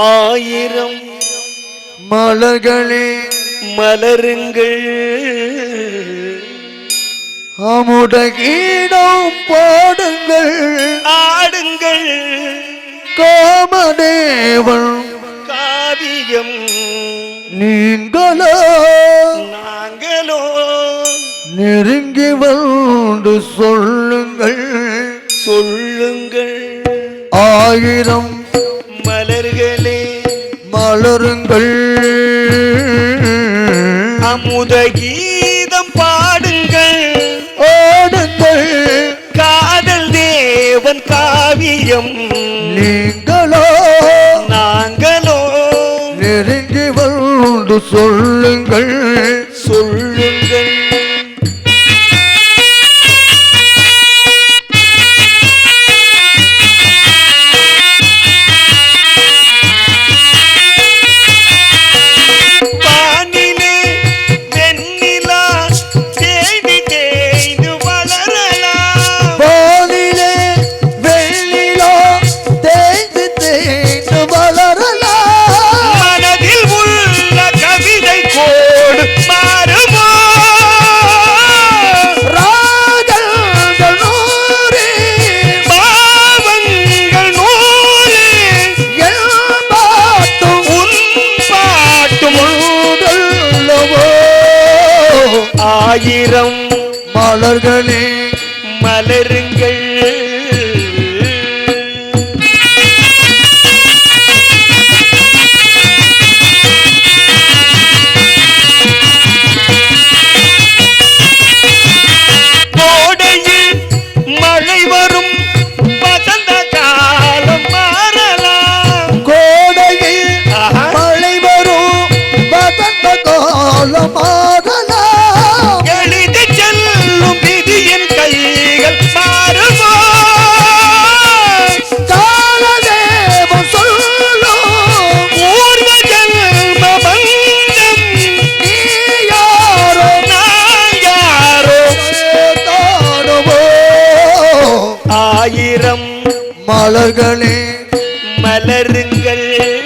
ஆயிரம் மலர்களே மலருங்கள். அமுத கீடம் பாடுங்கள். ஆடுங்கள். காமதேவன் காவியம். நீங்களோ நாங்களோ. நெருங்கி வந்து சொல்லுங்கள். சொல்லுங்கள். ஆயிரம் மலருங்கள் அமுத கீதம் பாடுங்கள். ஆடுங்கள் காதல் தேவன் காவியம். நீங்களோ நாங்களோ நெருங்கி வந்து சொல்லுங்கள். சொல்லுங்கள். ஆயிரம் மலர்களே மலர் மலர்களே மலருங்கள்.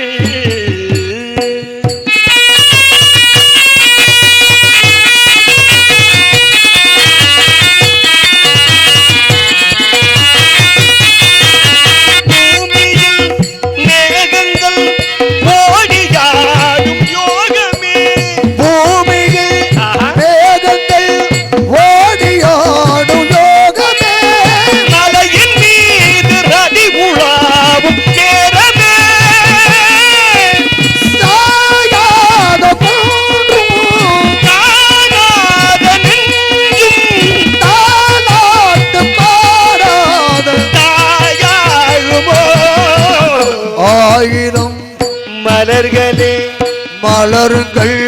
மலருங்கள்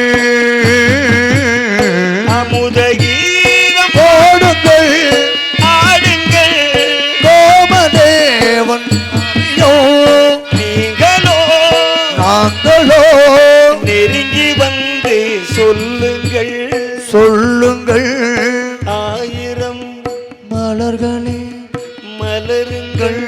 அமுத கீதம் போடுங்கள். ஆடுங்கள். கோமதேவன் நீங்களோ நாங்களோ நெருங்கி வந்து சொல்லுங்கள். சொல்லுங்கள். ஆயிரம் மலர்களே. மலருங்கள்.